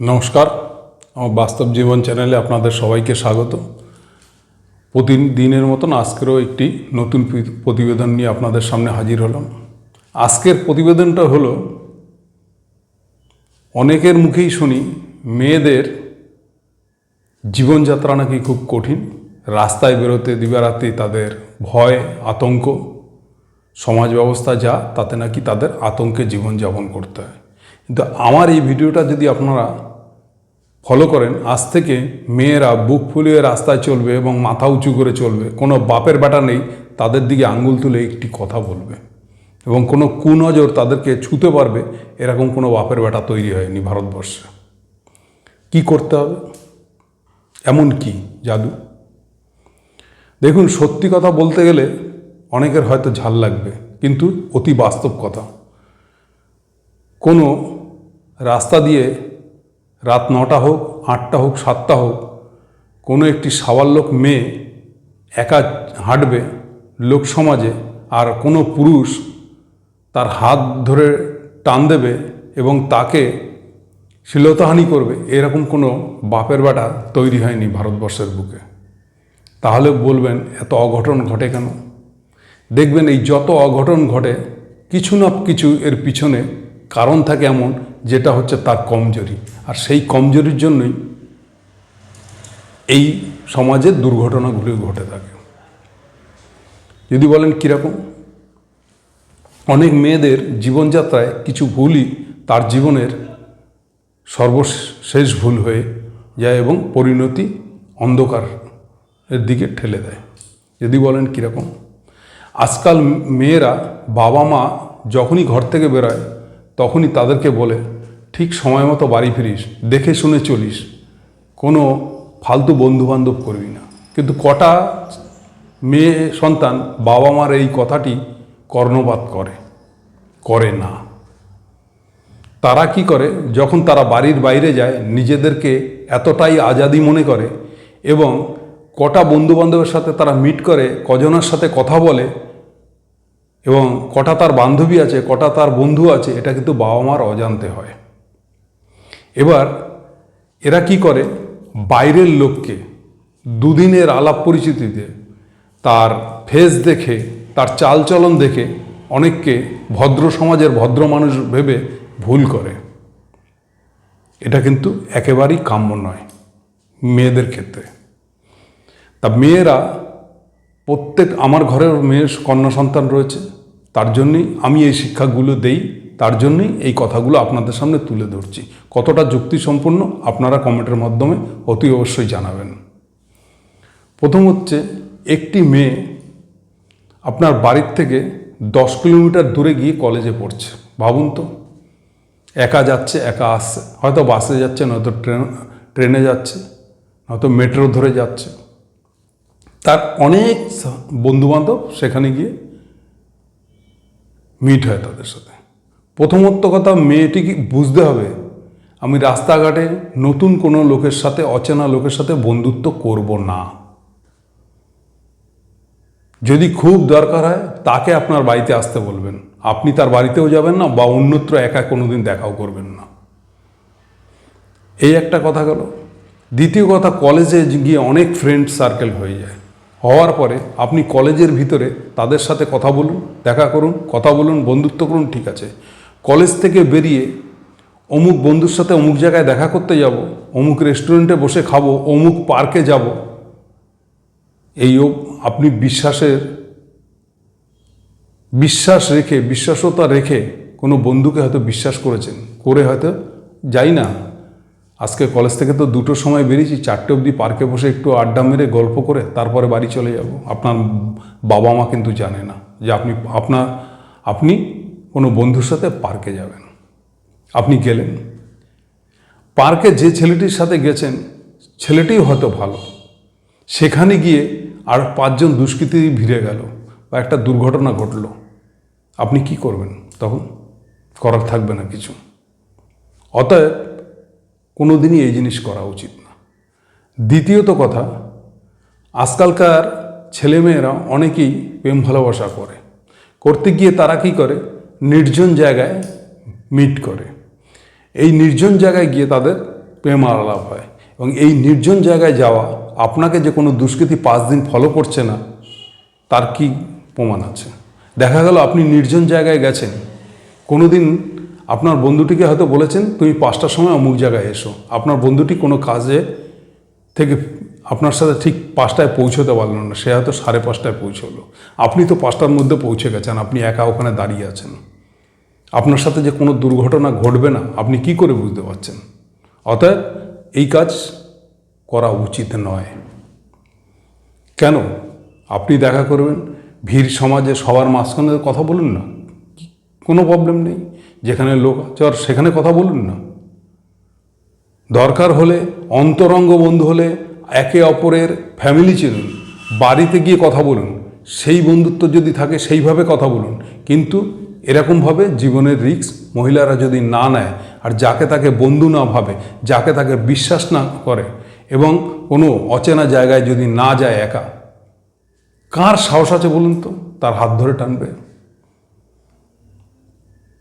নমস্কার। আমার বাস্তব জীবন চ্যানেলে আপনাদের সবাইকে স্বাগত। প্রতিদিনের মতন আজকেরও একটি নতুন প্রতিবেদন নিয়ে আপনাদের সামনে হাজির হলাম। আজকের প্রতিবেদনটা হলো, অনেকের মুখেই শুনি, মেয়েদের জীবনযাত্রা নাকি খুব কঠিন। রাস্তায় বেরোতে দিবারাত্রি তাদের ভয়, আতঙ্ক। সমাজ ব্যবস্থা যা, তাতে নাকি তাদের আতঙ্কে জীবনযাপন করতে হয়। কিন্তু আমার এই ভিডিওটা যদি আপনারা ফলো করেন, আজ থেকে মেয়েরা বুক ফুলিয়ে রাস্তায় চলবে এবং মাথা উঁচু করে চলবে। কোনো বাপের বেটা নেই, তাদের দিকে আঙ্গুল তুলে একটি কথা বলবে। এবং কোনো কুনজর তাদেরকে ছুতে পারবে, এরকম কোনো বাপের বেটা তৈরি হয়নি ভারতবর্ষে। কি করতে হবে? এমন কি? জাদু। দেখুন, সত্যি কথা বলতে গেলে অনেকের হয়তো ঝাল লাগবে, কিন্তু অতি বাস্তব কথা। কোনো রাস্তা দিয়ে রাত নটা হোক, আটটা হোক, সাতটা হোক, কোনো একটি সাবাল্লোক মেয়ে একা হাঁটবে লোক সমাজে আর কোনো পুরুষ তার হাত ধরে টান দেবে এবং তাকে শ্লীলতাহানি করবে, এরকম কোনো বাপের বেটা তৈরি হয়নি ভারতবর্ষের বুকে। তাহলে বলবেন, এত অঘটন ঘটে কেন? দেখবেন এই যত অঘটন ঘটে, কিছু না কিছু এর পিছনে কারণ থাকে এমন যেটা হচ্ছে তার কমজোরি। আর সেই কমজোরির জন্যই এই সমাজের দুর্ঘটনাগুলি ঘটে থাকে। যদি বলেন কীরকম? অনেক মেয়েদের জীবনযাত্রায় কিছু ভুলই তার জীবনের সর্বশেষ ভুল হয়ে যায় এবং পরিণতি অন্ধকার এর দিকে ঠেলে দেয়। যদি বলেন কীরকম? আজকাল মেয়েরা বাবা মা যখনই ঘর থেকে বেরোয়, তখনই তাদেরকে বলে ঠিক সময় মতো বাড়ি ফিরিস, দেখে শুনে চলিস। কোনো ফালতু বন্ধুবান্ধব করবি না। কিন্তু কটা মেয়ে সন্তান বাবা মার এই কথাটি কর্ণপাত করে? করে না। তারা কি করে? যখন তারা বাড়ির বাইরে যায়, নিজেদেরকে এতটাই আজাদি মনে করে এবং কটা বন্ধুবান্ধবের সাথে তারা মিট করে, কজনের সাথে কথা বলে এবং কটা তার বান্ধবী আছে, কটা তার বন্ধু আছে, এটা কিন্তু বাবা মার অজান্তে হয়। এবার এরা কি করে? বাইরের লোককে দুদিনের আলাপ পরিচিতিতে তার ফেস দেখে, তার চালচলন দেখে অনেককে ভদ্র সমাজের ভদ্র মানুষ ভেবে ভুল করে। এটা কিন্তু একেবারেই কাম্য নয় মেয়েদের ক্ষেত্রে। তা মেয়েরা, প্রত্যেক আমার ঘরের মেয়ের কন্যা সন্তান রয়েছে, তার জন্যই আমি এই শিক্ষাগুলো দেই। তার জন্যই এই কথাগুলো আপনাদের সামনে তুলে ধরছি। কতটা যুক্তিসম্পন্ন আপনারা কমেন্টের মাধ্যমে অতি অবশ্যই জানাবেন। প্রথম হচ্ছে, একটি মেয়ে আপনার বাড়ির থেকে দশ কিলোমিটার দূরে গিয়ে কলেজে পড়ছে। ভাবুন তো, একা যাচ্ছে, একা আসছে। হয়তো বাসে যাচ্ছে, নয়তো ট্রেন, ট্রেনে যাচ্ছে, নয়তো মেট্রো ধরে যাচ্ছে। তার অনেক বন্ধুবান্ধব সেখানে গিয়ে মিট হয় তাদের সাথে। প্রথমত কথা মেয়েটিকে বুঝতে হবে, আমি রাস্তাঘাটে নতুন কোনো লোকের সাথে, অচেনা লোকের সাথে বন্ধুত্ব করব না। যদি খুব দরকার হয়, তাকে আপনার বাড়িতে আসতে বলবেন। আপনি তার বাড়িতেও যাবেন না বা অন্যত্র একা কোনোদিন দেখাও করবেন না। এই একটা কথা গেল। দ্বিতীয় কথা, কলেজে গিয়ে অনেক ফ্রেন্ড সার্কেল হয়ে যায়। হওয়ার পরে আপনি কলেজের ভিতরে তাদের সাথে কথা বলুন, দেখা করুন, কথা বলুন, বন্ধুত্ব করুন, ঠিক আছে। কলেজ থেকে বেরিয়ে অমুক বন্ধুর সাথে অমুক জায়গায় দেখা করতে যাব, অমুক রেস্টুরেন্টে বসে খাব, অমুক পার্কে যাব। এই আপনি বিশ্বাসের বিশ্বাস রেখে, বিশ্বাসতা রেখে কোনো বন্ধুকে হয়তো বিশ্বাস করেছেন। করে হয়তো যাই না। আজকে কলেজ থেকে তো দুটোর সময় বেরিয়েছি, চারটে অবধি পার্কে বসে একটু আড্ডা মেরে গল্প করে তারপরে বাড়ি চলে যাব। আপনার বাবা মা কিন্তু জানে না যে আপনি আপনার আপনি কোনো বন্ধুর সাথে পার্কে যাবেন। আপনি গেলেন। পার্কে যে ছেলেটির সাথে গেছেন, ছেলেটিও হয়তো ভালো। সেখানে গিয়ে আর পাঁচজন দুষ্কৃতী ভিড়ে গেল বা একটা দুর্ঘটনা ঘটলো। আপনি কি করবেন তখন? করার থাকবে না কিছু। অতএব কোনো দিনই এই জিনিস করা উচিত না। দ্বিতীয়ত কথা, আজকালকার ছেলেমেয়েরা অনেকেই প্রেম ভালোবাসা করে। করতে গিয়ে তারা কি করে? নির্জন জায়গায় মিট করে। এই নির্জন জায়গায় গিয়ে তাদের প্রেম আলাপ হয় এবং এই নির্জন জায়গায় যাওয়া আপনাকে যে কোনো দুষ্কৃতি পাঁচ দিন ফলো করছে না, তার কি প্রমাণ আছে? দেখা গেল আপনি নির্জন জায়গায় গেছেন। কোনো দিন আপনার বন্ধুটিকে হয়তো বলেছেন, তুমি পাঁচটার সময় অমুক জায়গায় এসো। আপনার বন্ধুটি কোনো কাজে থেকে আপনার সাথে ঠিক পাঁচটায় পৌঁছতে পারল না, সে হয়তো সাড়ে পাঁচটায় পৌঁছলো। আপনি তো পাঁচটার মধ্যে পৌঁছে গেছেন, আপনি একা ওখানে দাঁড়িয়ে আছেন। আপনার সাথে যে কোনো দুর্ঘটনা ঘটবে না, আপনি কি করে বুঝতে পারছেন? অতএব এই কাজ করা উচিত নয়। কেন? আপনি দেখা করবেন, ভিড় সমাজে সবার মাঝখানে কথা বলুন না। কোনো প্রবলেম নেই। যেখানে লোক আর সেখানে কথা বলুন না। দরকার হলে অন্তরঙ্গ বন্ধু হলে একে অপরের ফ্যামিলি চিনুন। বাড়িতে গিয়ে কথা বলুন। সেই বন্ধুত্ব যদি থাকে সেইভাবে কথা বলুন। কিন্তু এরকমভাবে জীবনের রিক্স মহিলারা যদি না নেয়, আর যাকে তাকে বন্ধু না ভাবে, যাকে তাকে বিশ্বাস না করে, এবং কোনো অচেনা জায়গায় যদি না যায় একা, কার সাহস আছে বলুন তো? তার হাত ধরে টানবে।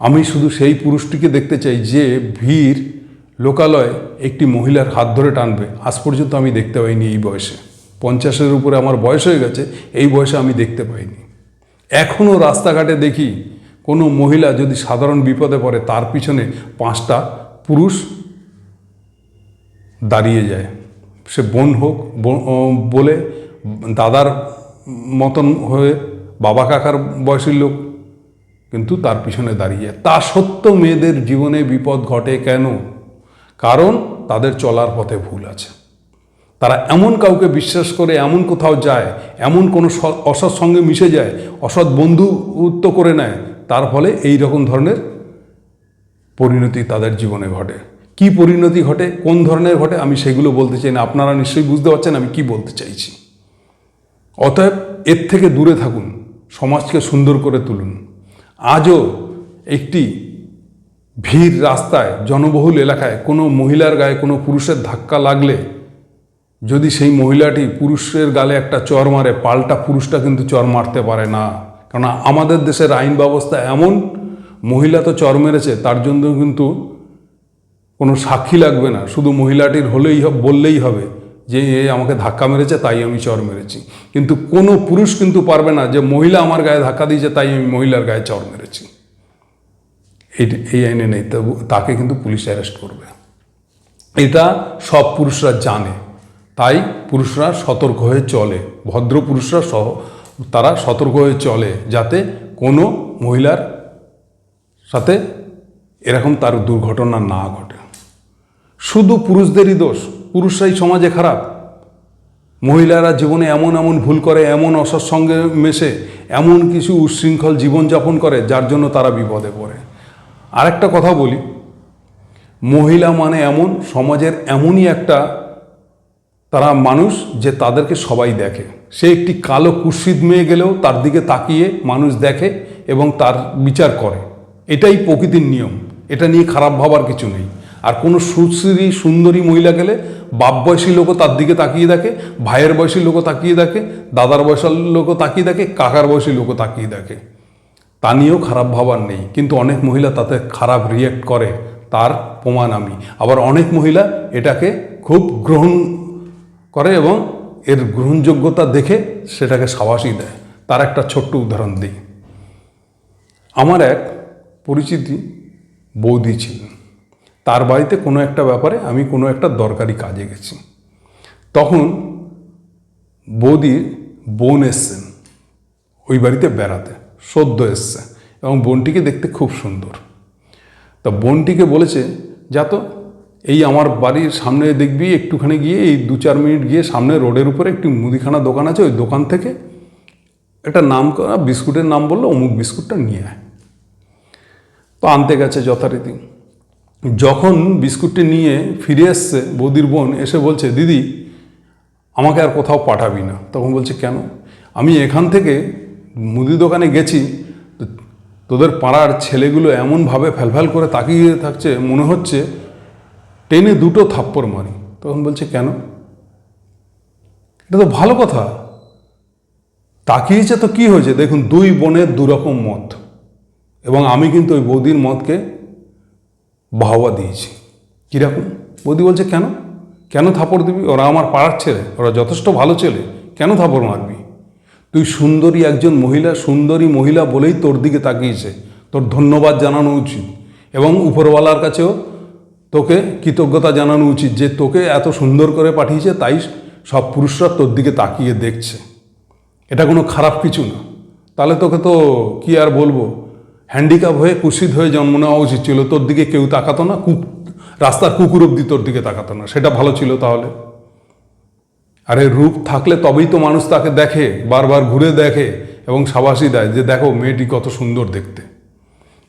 আমি শুধু সেই পুরুষটিকে দেখতে চাই যে ভিড় লোকালয় একটি মহিলার হাত ধরে টানবে। আজ পর্যন্ত আমি দেখতে পাইনি এই বয়সে। পঞ্চাশের উপরে আমার বয়স হয়ে গেছে, এই বয়সে আমি দেখতে পাইনি। এখনও রাস্তাঘাটে দেখি কোনো মহিলা যদি সাধারণ বিপদে পড়ে, তার পিছনে পাঁচটা পুরুষ দাঁড়িয়ে যায়। সে বোন হোক বলে দাদার মতন হয়ে, বাবা কাকার বয়সী লোক কিন্তু তার পিছনে দাঁড়িয়ে যায়। তা সত্ত্বেও মেয়েদের জীবনে বিপদ ঘটে কেন? কারণ তাদের চলার পথে ভুল আছে। তারা এমন কাউকে বিশ্বাস করে, এমন কোথাও যায়, এমন কোনো অসৎ সঙ্গে মিশে যায়, অসৎ বন্ধুত্ব করে নেয় তার ফলে এই রকম ধরনের পরিণতি তাদের জীবনে ঘটে। কি পরিণতি ঘটে, কোন ধরনের ঘটে, আমি সেগুলো বলতে চাই না। আপনারা নিশ্চয়ই বুঝতে পারছেন আমি কি বলতে চাইছি। অতএব এর থেকে দূরে থাকুন, সমাজকে সুন্দর করে তুলুন। আজও একটি ভিড় রাস্তায়, জনবহুল এলাকায় কোনো মহিলার গায়ে কোনো পুরুষের ধাক্কা লাগলে, যদি সেই মহিলাটি পুরুষের গালে একটা চর মারে, পাল্টা পুরুষটা কিন্তু চর মারতে পারে না। কারণ আমাদের দেশের আইন ব্যবস্থা এমন, মহিলা তো চর মেরেছে, তার জন্য কিন্তু কোনো সাক্ষী লাগবে না। শুধু মহিলাটির হলেই বললেই হবে যে, এ আমাকে ধাক্কা মেরেছে, তাই আমি চর মেরেছি। কিন্তু কোনো পুরুষ কিন্তু পারবে না যে, মহিলা আমার গায়ে ধাক্কা দিয়েছে, তাই আমি মহিলার গায়ে চর মেরেছি। এই এই আইনে নেই তাকে কিন্তু পুলিশ অ্যারেস্ট করবে। এটা সব পুরুষরা জানে। তাই পুরুষরা সতর্ক হয়ে চলে। ভদ্র পুরুষরা সহ তারা সতর্ক হয়ে চলে যাতে কোনো মহিলার সাথে এরকম তার দুর্ঘটনা না ঘটে। শুধু পুরুষদেরই দোষ, পুরুষরাই সমাজে খারাপ। মহিলারা জীবনে এমন এমন ভুল করে, এমন অসৎ সঙ্গে মেশে, এমন কিছু উচ্ছৃঙ্খল জীবনযাপন করে, যার জন্য তারা বিপদে পড়ে। আরেকটা কথা বলি, মহিলা মানে এমন, সমাজের এমনই একটা তারা মানুষ যে তাদেরকে সবাই দেখে। সে একটি কালো কুৎসিত মেয়ে গেলেও তার দিকে তাকিয়ে মানুষ দেখে এবং তার বিচার করে। এটাই প্রকৃতির নিয়ম। এটা নিয়ে খারাপ ভাবার কিছু নেই। আর কোনো সুশ্রী, সুন্দরী মহিলা গেলে বাপ বয়সী লোকও তার দিকে তাকিয়ে দেখে, ভাইয়ের বয়সী লোকও তাকিয়ে দেখে, দাদার বয়সের লোকও তাকিয়ে দেখে, কাকার বয়সী লোকও তাকিয়ে দেখে। তা নিয়েও খারাপ ভাবার নেই। কিন্তু অনেক মহিলা তাতে খারাপ রিয়েক্ট করে। তার প্রমাণ আমি। আবার অনেক মহিলা এটাকে খুব গ্রহণ করে এবং এর গ্রহণযোগ্যতা দেখে সেটাকে সাবাসই দেয়। তার একটা ছোট্ট উদাহরণ দিই। আমার এক পরিচিতি বৌদি ছিলেন। তার বাড়িতে কোনো একটা ব্যাপারে আমি কোনো একটা দরকারি কাজে গেছি। তখন বৌদির বোন এসছেন ওই বাড়িতে বেড়াতে। সদ্য এসছে এবং বোনটিকে দেখতে খুব সুন্দর। তা বোনটিকে বলেছে, যা তো এই আমার বাড়ির সামনে দেখবি, একটুখানি গিয়ে এই দু চার মিনিট গিয়ে সামনে রোডের উপরে একটি মুদিখানা দোকান আছে, ওই দোকান থেকে একটা নাম করা বিস্কুটের নাম বলল, অমুক বিস্কুটটা নিয়ে আয়। তো আনতে গেছে যথারীতি। যখন বিস্কুটটি নিয়ে ফিরে এসছে বৌদির বোন, এসে বলছে, দিদি, আমাকে আর কোথাও পাঠাবি না। তখন বলছে, কেন? আমি এখান থেকে মুদি দোকানে গেছি তোদের পাড়ার ছেলেগুলো এমনভাবে ফ্যালফ্যাল করে তাকিয়ে থাকছে, মনে হচ্ছে টেনে দুটো থাপ্পড় মারি। তখন বলছে, কেন? এটা তো ভালো কথা। তাকিয়েছে তো কি হয়েছে? দেখুন, দুই বোনের দুরকম মত। এবং আমি কিন্তু ওই বৌদির মতকে বাহবা দিয়েছি। কীরকম? বৌদি বলছে, কেন? কেন থাপড় দিবি? ওরা আমার পাড়ার ছেলে। ওরা যথেষ্ট ভালো ছেলে। কেন থাপড় মারবি? তুই সুন্দরী একজন মহিলা, সুন্দরী মহিলা বলেই তোর দিকে তাকিয়েছে। তোর ধন্যবাদ জানানো উচিত। এবং উপরওয়ালার কাছেও তোকে কৃতজ্ঞতা জানানো উচিত যে তোকে এত সুন্দর করে পাঠিয়েছে, তাই সব পুরুষরা তোর দিকে তাকিয়ে দেখছে। এটা কোনো খারাপ কিছু না। তাহলে তোকে তো কি আর বলব? হ্যান্ডিক্যাপ হয়ে কুৎসিত হয়ে জন্ম নেওয়া উচিত ছিল। তোর দিকে কেউ তাকাতো না কুক রাস্তার কুকুর অব্দি তোর দিকে তাকাতো না। সেটা ভালো ছিল তাহলে। আরে রূপ থাকলে তবেই তো মানুষ তাকে দেখে, বারবার ঘুরে দেখে এবং সাবাসি দেয় যে দেখো মেয়েটি কত সুন্দর দেখতে।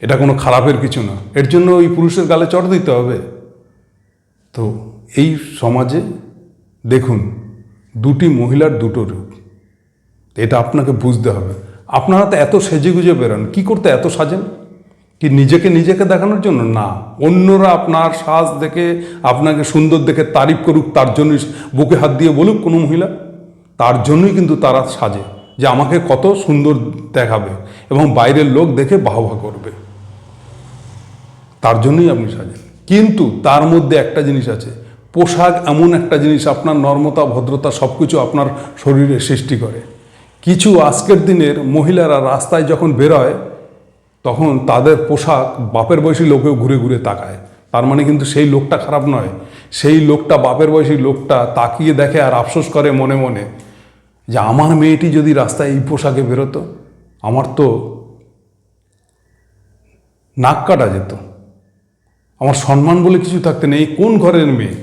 এটা কোনো খারাপের কিছু না। এর জন্য ওই পুরুষের গালে চট দিতে হবে। তো এই সমাজে দেখুন, দুটি মহিলার দুটো রূপ। এটা আপনাকে বুঝতে হবে। আপনারা তো এত সেজে গুজে বেরোন, কী করতে এত সাজেন? কি নিজেকে নিজেকে দেখানোর জন্য? না। অন্যরা আপনার সাজ দেখে, আপনাকে সুন্দর দেখে তারিফ করুক, তার জন্যই বুকে হাত দিয়ে বলুক কোনো মহিলা। তার জন্যই কিন্তু তারা সাজে যে আমাকে কত সুন্দর দেখাবে এবং বাইরের লোক দেখে বাহবা করবে। তার জন্যই আপনি সাজেন। কিন্তু তার মধ্যে একটা জিনিস আছে। পোশাক এমন একটা জিনিস আপনার নর্মতা, ভদ্রতা সব কিছু আপনার শরীরে সৃষ্টি করে। কিছু আজকের দিনের মহিলারা রাস্তায় যখন বেরোয়, তখন তাদের পোশাক বাপের বয়সী লোকেও ঘুরে ঘুরে তাকায়। তার মানে কিন্তু সেই লোকটা খারাপ নয়। সেই লোকটা বাপের বয়সী লোকটা তাকিয়ে দেখে আর আফসোস করে মনে মনে যে আমার মেয়েটি যদি রাস্তায় এই পোশাকে বেরোতো, আমার তো নাক কাটা যেত। আমার সম্মান বলে কিছু থাকতে নেই। কোন ঘরের মেয়ে?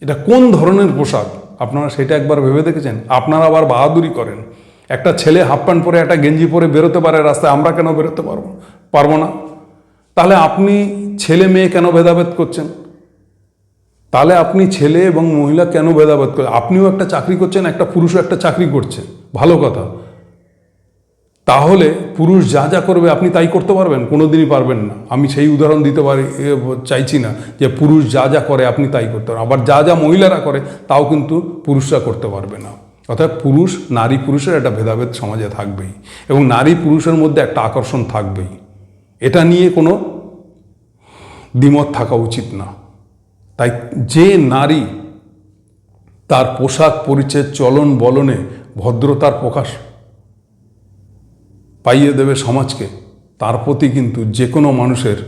এটা কোন ধরনের পোশাক? আপনারা সেটা একবার ভেবে দেখেছেন? আপনারা আবার বাহাদুরি করেন। একটা ছেলে হাফ প্যান্ট পরে, একটা গেঞ্জি পরে বেরোতে পারে রাস্তায়, আমরা কেন বেরোতে পারব পারব না? তাহলে আপনি ছেলে মেয়ে কেন ভেদাভেদ করছেন? তাহলে আপনি ছেলে এবং মহিলা কেন ভেদাভেদ করেন আপনিও একটা চাকরি করছেন, একটা পুরুষও একটা চাকরি করছে। ভালো কথা। তাহলে পুরুষ যা যা করবে আপনি তাই করতে পারবেন কোনো দিনই পারবেন না। আমি সেই উদাহরণ দিতে পারি চাইছি না যে পুরুষ যা যা করে আপনি তাই করতে পারেন আবার যা যা মহিলারা করে তাও কিন্তু পুরুষরা করতে পারবে না। অর্থাৎ পুরুষ, নারী পুরুষের একটা ভেদাভেদ সমাজে থাকবেই এবং নারী পুরুষের মধ্যে একটা আকর্ষণ থাকবেই। এটা নিয়ে কোনো দ্বিমত থাকা উচিত না। তাই যে নারী তার পোশাক পরিচয় চলন, বলনে ভদ্রতার প্রকাশ পাইয়ে দেবে সমাজকে। তার প্রতি কিন্তু যে কোনো মানুষের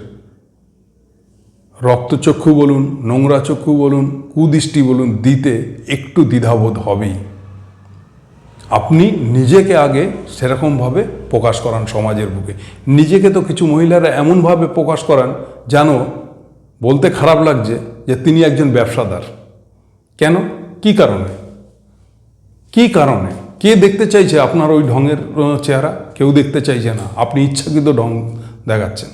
রক্তচক্ষু বলুন, নোংরা চক্ষু বলুন, কুদৃষ্টি বলুন, দিতে একটু দ্বিধাবোধ হবেই। আপনি নিজেকে আগে সেরকমভাবে প্রকাশ করান সমাজের বুকে। নিজেকে তো কিছু মহিলারা এমনভাবে প্রকাশ করান যেন বলতে খারাপ লাগছে যে তিনি একজন ব্যবসাদার। কেন? কি কারণে? কি কারণে? কে দেখতে চাইছে আপনার ওই ঢঙের চেহারা? কেউ দেখতে চাইছে না। আপনি ইচ্ছাকৃত ঢং দেখাচ্ছেন।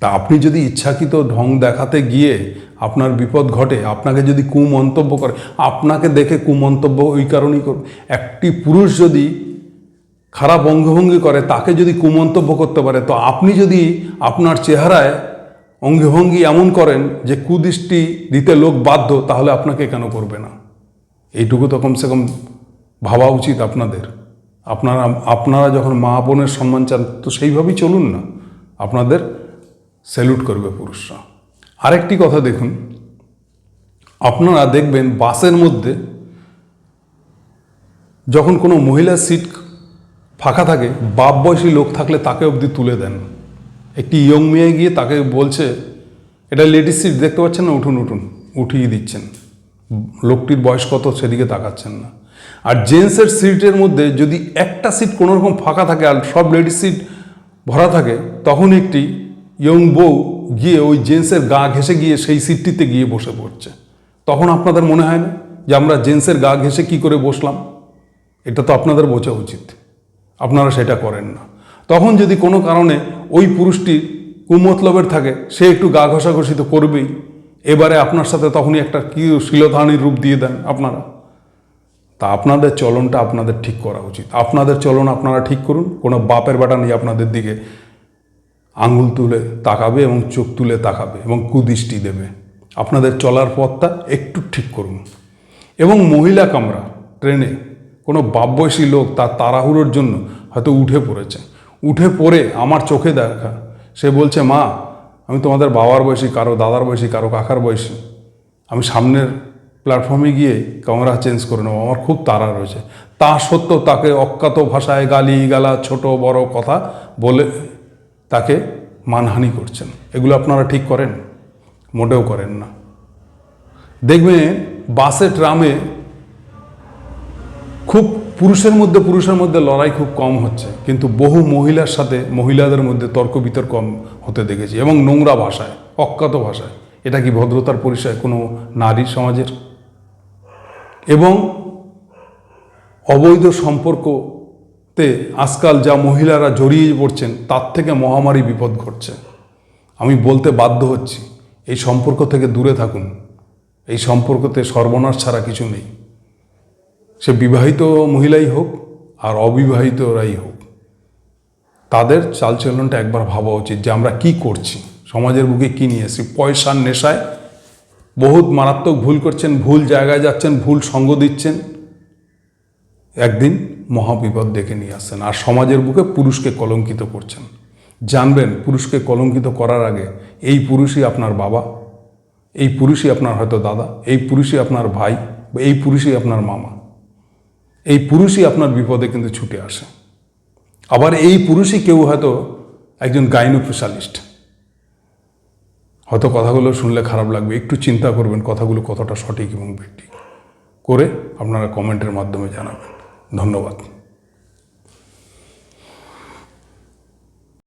তা আপনি যদি ইচ্ছাকৃত ঢং দেখাতে গিয়ে আপনার বিপদ ঘটে, আপনাকে যদি কুমন্তব্য করে, আপনাকে দেখে কুমন্তব্য ওই কারণেই করবে একটি পুরুষ যদি খারাপ অঙ্গভঙ্গি করে, তাকে যদি কুমন্তব্য করতে পারে, তো আপনি যদি আপনার চেহারায় অঙ্গভঙ্গি এমন করেন যে কুদৃষ্টি দিতে লোক বাধ্য, তাহলে আপনাকে কেন করবে না? এইটুকু তো কমসে কম ভাবা উচিত আপনাদের। আপনারা আপনারা যখন মা বোনের সম্মান চান, তো সেইভাবেই চলুন না। আপনাদের স্যালুট করবে পুরুষরা। আরেকটি কথা দেখুন, আপনারা দেখবেন বাসের মধ্যে যখন কোনো মহিলার সিট ফাঁকা থাকে বাপ বয়সী লোক থাকলে তাকে অবধি তুলে দেন। একটি ইয়ং মেয়ে গিয়ে তাকে বলছে, এটা লেডিস সিট দেখতে পাচ্ছেন না? উঠুন উঠুন। উঠিয়ে দিচ্ছেন। লোকটির বয়স কত সেদিকে তাকাচ্ছেন না। আর জেন্টসের সিটের মধ্যে যদি একটা সিট কোনো রকম ফাঁকা থাকে আর সব লেডিস সিট ভরা থাকে, তখন একটি ইয়ং বউ গিয়ে ওই জেন্টসের গা ঘেসে গিয়ে সেই সিটটিতে গিয়ে বসে পড়ছে। তখন আপনাদের মনে হয় না যে আমরা জেন্টসের গা ঘেসে কি করে বসলাম? এটা তো আপনাদের বোঝা উচিত। আপনারা সেটা করেন না। তখন যদি কোনো কারণে ওই পুরুষটি কুমতলবের থাকে, সে একটু গা ঘষাঘষি তো করবেই। এবারে আপনার সাথে তখনই একটা কি শিলধারণীর রূপ দিয়ে দেন আপনারা। তা আপনাদের চলনটা আপনাদের ঠিক করা উচিত। আপনাদের চলন আপনারা ঠিক করুন, কোনো বাপের বাটা নেই আপনাদের দিকে। আঙুল তুলে তাকাবে এবং চোখ তুলে তাকাবে এবং কুদৃষ্টি দেবে। আপনাদের চলার পথটা একটু ঠিক করুন। এবং মহিলা কামরা, ট্রেনে, কোনো বাপবয়সী লোক তার তাড়াহুড়োর জন্য হয়তো উঠে পড়েছে। উঠে পড়ে আমার চোখে দেখা, সে বলছে, মা আমি তোমাদের বাবার বয়সী, কারও দাদার বয়সী, কারও কাকার বয়সী, আমি সামনের প্ল্যাটফর্মে গিয়ে ক্যামেরা চেঞ্জ করে নেব। আমার খুব তাড়া রয়েছে। তা সত্ত্বেও তাকে অজ্ঞাত ভাষায় গালি গালা ছোট, বড় কথা বলে তাকে মানহানি করছেন। এগুলো আপনারা ঠিক করেন? মোটেও করেন না। দেখবেন বাসে, ট্রামে খুব পুরুষের মধ্যে পুরুষের মধ্যে লড়াই খুব কম হচ্ছে, কিন্তু বহু মহিলার সাথে মহিলাদের মধ্যে তর্ক বিতর্ক হতে দেখেছি, এবং নোংরা ভাষায়, অজ্ঞাত ভাষায়। এটা কি ভদ্রতার পরিচয় কোনো নারী সমাজের? এবং অবৈধ সম্পর্কতে আজকাল যা মহিলারা জড়িয়ে পড়ছেন, তার থেকে মহামারী বিপদ ঘটছে। আমি বলতে বাধ্য হচ্ছি, এই সম্পর্ক থেকে দূরে থাকুন। এই সম্পর্কতে সর্বনাশ ছাড়া কিছু নেই। সে বিবাহিত মহিলাই হোক আর অবিবাহিতরাই হোক, তাদের চালচলনটা একবার ভাবা উচিত যে আমরা কি করছি। সমাজের বুকে কী নিয়ে এসেছি? পয়সার নেশায় বহুত মারাত্মক ভুল করছেন, ভুল জায়গায় যাচ্ছেন, ভুল সঙ্গ দিচ্ছেন। একদিন মহাবিপদ ডেকে নিয়ে আসছেন আর সমাজের বুকে পুরুষকে কলঙ্কিত করছেন। জানবেন, পুরুষকে কলঙ্কিত করার আগে এই পুরুষই আপনার বাবা, এই পুরুষই আপনার হয়তো দাদা, এই পুরুষই আপনার ভাই, এই পুরুষই আপনার মামা। এই পুরুষই আপনার বিপদে কিন্তু ছুটে আসে। আবার এই পুরুষই কেউ হয়তো একজন গাইনো স্পেশালিস্ট হয়তো কথাগুলো শুনলে খারাপ লাগবে, একটু চিন্তা করবেন কথাগুলো কতটা সঠিক এবং ব্যক্তি করে আপনারা কমেন্টের মাধ্যমে জানাবেন। ধন্যবাদ।